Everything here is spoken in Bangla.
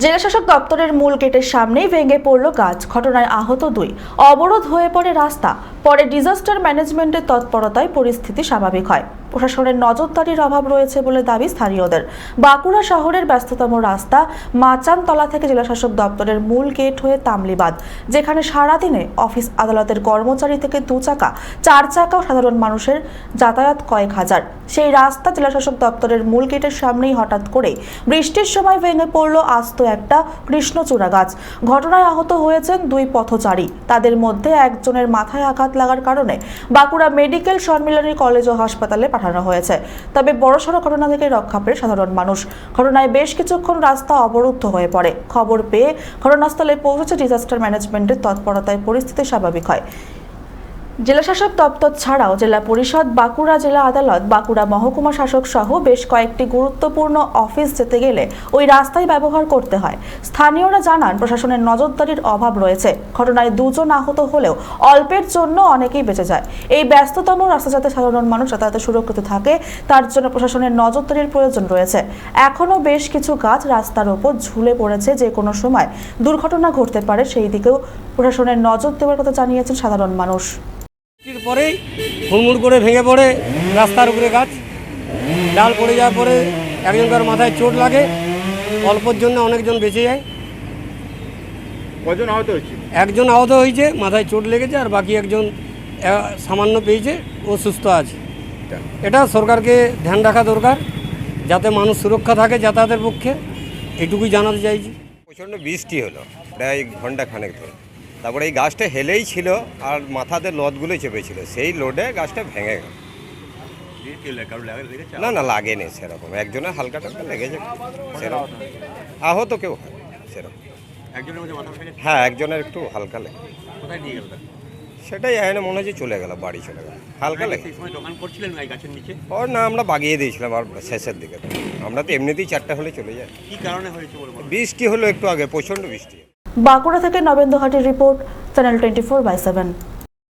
জেলাশাসক দপ্তরের মূল গেটের সামনেই ভেঙে পড়ল গাছ। ঘটনায় আহত দুই। অবরোধ হয়ে পড়ে রাস্তা। পরে ডিজাস্টার ম্যানেজমেন্টের তৎপরতায় পরিস্থিতি স্বাভাবিক হয়। প্রশাসনের নজরদারির অভাব রয়েছে বলে দাবি স্থানীয়দের। বাঁকুড়া শহরের ব্যস্ততম রাস্তা মাচানতলা থেকে জেলাশাসক দপ্তরের মূল গেট হয়ে তামলিবাদ, যেখানে সারাদিনে অফিস আদালতের কর্মচারী থেকে দু চাকা চার চাকা সাধারণ মানুষের যাতায়াত কয়েক হাজার। সেই রাস্তা জেলাশাসক দপ্তরের মূল গেটের সামনেই হঠাৎ করে বৃষ্টির সময় ভেঙে পড়ল আস্ত একটা কৃষ্ণচূড়া গাছ। ঘটনায় আহত হয়েছেন দুই পথচারী। তাদের মধ্যে একজনের মাথায় আঘাত লাগার কারণে বাঁকুড়া মেডিকেল সম্মিলনী কলেজ ও হাসপাতালে পাঠানো হয়েছে। তবে বড়সড় ঘটনা থেকে রক্ষা পেয়ে সাধারণ মানুষ। ঘটনায় বেশ কিছুক্ষণ রাস্তা অবরুদ্ধ হয়ে পড়ে। খবর পেয়ে ঘটনাস্থলে পৌঁছেছে ডিজাস্টার ম্যানেজমেন্টের তৎপরতায় পরিস্থিতি স্বাভাবিক হয়। জেলাশাসক দপ্তর ছাড়াও জেলা পরিষদ, বাঁকুড়া জেলা আদালত, বাঁকুড়া মহকুমা শাসক সহ বেশ কয়েকটি গুরুত্বপূর্ণ অফিস যেতে গেলে ওই রাস্তাই ব্যবহার করতে হয়। স্থানীয়রা জানান, প্রশাসনের নজরদারির অভাব রয়েছে। ঘটনায় দুজন আহত হলেও অল্পের জন্য অনেকেই বেঁচে যায়। এই ব্যস্ততম রাস্তা যাতে সাধারণ মানুষ যাতায়াতে সুরক্ষিত থাকে, তার জন্য প্রশাসনের নজরদারির প্রয়োজন রয়েছে। এখনও বেশ কিছু গাছ রাস্তার ওপর ঝুলে পড়েছে, যে কোনো সময় দুর্ঘটনা ঘটতে পারে, সেই দিকেও প্রশাসনের নজর দেওয়ার কথা জানিয়েছেন সাধারণ মানুষ। পরেই হুড়মুড় করে ভেঙে পড়ে রাস্তার উপরে গাছ। ডাল পড়ে যাওয়ার পরে একজনকার মাথায় চোট লাগে অল্পর জন্য অনেকজন বেঁচে যায়। কজন আহত হয়েছে? একজন আহত হয়েছে মাথায় চোট লেগেছে আর বাকি একজন সামান্য পেয়েছে ও সুস্থ আছে। এটা সরকারকে ধ্যান রাখা দরকার যাতে মানুষ সুরক্ষা থাকে যাতায়াতের পক্ষে। এটুকুই জানাতে চাইছি। প্রচণ্ড বৃষ্টি হলো প্রায় ঘণ্টা খানেক ধরে। তারপরে এই গাছটা হেলেই ছিল আর মাথাতে লদগুলো চেপেছিল। সেই লোডে গাছটা ভেঙে গেল। না না লাগেনি সেরকম। একজনের হালকা টালকা লেগেছে। সেরকম। আহত কেউ হয় সেরকম। হ্যাঁ একজনের একটু হালকা লেগে সেটাই এখানে মনে হচ্ছে চলে গেল বাড়ি চলে গেল। হালকা লেগে ওর না আমরা বাগিয়ে দিয়েছিলাম আর শেষের দিকে। আমরা তো এমনিতেই চারটা হলে চলে যাই। কি কারণে হয়েছে বৃষ্টি হলো একটু আগে প্রচণ্ড বৃষ্টি। বাঁকুড়া থেকে নবেন্দ্র হাটের report channel twenty four by seven